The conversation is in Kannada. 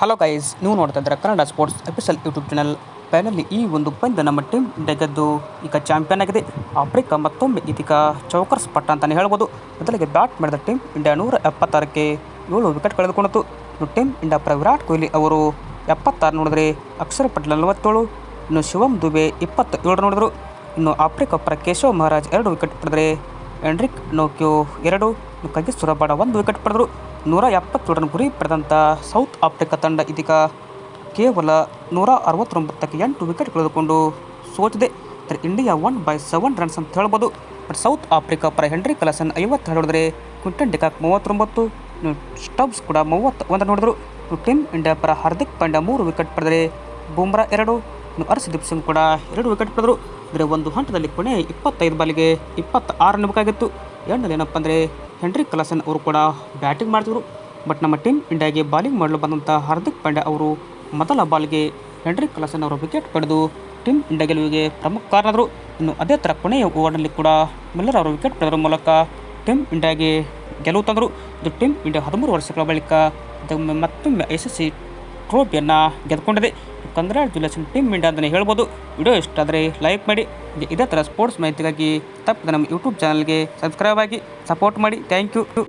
ಹಲೋ ಗೈಸ್ ನೀವು ನೋಡ್ತಾ ಇದ್ದೀರಾ Kannada sports official YouTube channel ಪ್ಯಾನಲ್ಲಿ ಈ ಒಂದು ಪಂದ್ಯ ನಮ್ಮ ಟೀಮ್ ಇಂಡಿಯಾ ಗೆದ್ದು ಈಗ ಚಾಂಪಿಯನ್ ಆಗಿದೆ. ಆಫ್ರಿಕಾ ಮತ್ತೊಮ್ಮೆ ಇದೀಗ ಚೌಕರ್ಸ್ ಪಟ್ಟ ಅಂತಲೇ ಹೇಳ್ಬೋದು. ಮೊದಲಿಗೆ ಬ್ಯಾಟ್ ಮಾಡಿದ ಟೀಮ್ ಇಂಡಿಯಾ ನೂರ ಎಪ್ಪತ್ತಾರಕ್ಕೆ ಏಳು ವಿಕೆಟ್ ಕಳೆದುಕೊಂಡಿತು ಇನ್ನು ಟೀಮ್ ಇಂಡಿಯಾ ಪರ ವಿರಾಟ್ ಕೊಹ್ಲಿ ಅವರು ಎಪ್ಪತ್ತಾರು ನೋಡಿದ್ರೆ ಅಕ್ಷರ ಪಟೇಲ್ ನಲವತ್ತೇಳು, ಇನ್ನು ಶಿವಮ್ ದುಬೆ ಇಪ್ಪತ್ತೇಳು ನೋಡಿದ್ರು. ಇನ್ನು ಆಫ್ರಿಕಾ ಪರ ಕೇಶವ್ ಮಹಾರಾಜ್ ಎರಡು ವಿಕೆಟ್ ಪಡೆದರೆ ಎಂಡ್ರಿಕ್ ನೋಕ್ಯೋ ಎರಡು ಕಗಿಸ್ ಸುರಬಾಡ ಒಂದು ವಿಕೆಟ್ ಪಡೆದರು. ನೂರ ಎಪ್ಪತ್ತು ರನ್ ಗುರಿ ಪಡೆದಂಥ ಸೌತ್ ಆಫ್ರಿಕಾ ತಂಡ ಇದೀಗ ಕೇವಲ ನೂರ ಅರವತ್ತೊಂಬತ್ತಕ್ಕೆ ಎಂಟು ವಿಕೆಟ್ ಕಳೆದುಕೊಂಡು ಸೋತಿದೆ. ಆದರೆ India one by seven runs ಅಂತ ಹೇಳ್ಬೋದು. ಬಟ್ ಸೌತ್ ಆಫ್ರಿಕಾ ಪರ ಹೆನ್ರಿ ಕಲಸನ್ ಐವತ್ತು ನೋಡಿದ್ರೆ ಕ್ವಿಂಟನ್ ಡಿಕಾಕ್ ಮೂವತ್ತೊಂಬತ್ತು ಸ್ಟಬ್ಸ್ ಕೂಡ ಮೂವತ್ತು ಒಂದು ನೋಡಿದ್ರು ಟೀಮ್ ಇಂಡಿಯಾ ಪರ ಹಾರ್ದಿಕ್ ಪಾಂಡ್ಯ ಮೂರು ವಿಕೆಟ್ ಪಡೆದರೆ ಬೂಮ್ರಾ ಎರಡು ಹರ್ಷದೀಪ್ ಸಿಂಗ್ ಕೂಡ ಎರಡು ವಿಕೆಟ್ ಪಡೆದರು. ಅಂದರೆ ಒಂದು ಹಂತದಲ್ಲಿ ಕೊನೆ ಇಪ್ಪತ್ತೈದು ಬಾಲಿಗೆ ಇಪ್ಪತ್ತಾರು ನಿಮಗಾಗಿತ್ತು ಎರಡನೇದು ಏನಪ್ಪ ಅಂದರೆ ಹೆನ್ರಿ ಕಲಸನ್ ಅವರು ಕೂಡ ಬ್ಯಾಟಿಂಗ್ ಮಾಡ್ತಿದ್ರು ಬಟ್ ನಮ್ಮ ಟೀಮ್ ಇಂಡಿಯಾಗೆ ಬಾಲಿಂಗ್ ಮಾಡಲು ಬಂದಂಥ ಹಾರ್ದಿಕ್ ಪಾಂಡ್ಯ ಅವರು ಮೊದಲ ಬಾಲ್ಗೆ ಹೆನ್ರಿ ಕಲಸನ್ ಅವರು ವಿಕೆಟ್ ಪಡೆದು ಟೀಮ್ ಇಂಡಿಯಾ ಗೆಲುವಿಗೆ ಪ್ರಮುಖ ಕಾರಣರು ಇನ್ನು ಅದೇ ಥರ ಕೊನೆಯ ಓವರ್ನಲ್ಲಿ ಕೂಡ ಮಿಲ್ಲರ್ ಅವರು ವಿಕೆಟ್ ಪಡೆದ್ರ ಮೂಲಕ ಟೀಮ್ ಇಂಡಿಯಾಗೆ ಗೆಲುವು ತಂದರು. ಇದು ಟೀಮ್ ಇಂಡಿಯಾ ಹದಿಮೂರು ವರ್ಷಗಳ ಬಳಿಕ ಮತ್ತೊಮ್ಮೆ ಯಶಸ್ವಿ ಟ್ರೋಫಿಯನ್ನು ಗೆದ್ಕೊಂಡಿದೆ ಕಂಗ್ರ್ಯಾಚುಲೇಷನ್ ಟೀಮ್ ಇಂಡಿಯಾ ಅಂತಲೇ ಹೇಳ್ಬೋದು. ವಿಡಿಯೋ ಇಷ್ಟ ಆದರೆ ಲೈಕ್ ಮಾಡಿ. ಇದೇ ಥರ ಸ್ಪೋರ್ಟ್ಸ್ ಮಾಹಿತಿಗಾಗಿ ತಪ್ಪದೆ ನಮ್ಮ ಯೂಟ್ಯೂಬ್ ಚಾನಲ್ಗೆ ಸಬ್ಸ್ಕ್ರೈಬ್ ಆಗಿ ಸಪೋರ್ಟ್ ಮಾಡಿ. Thank you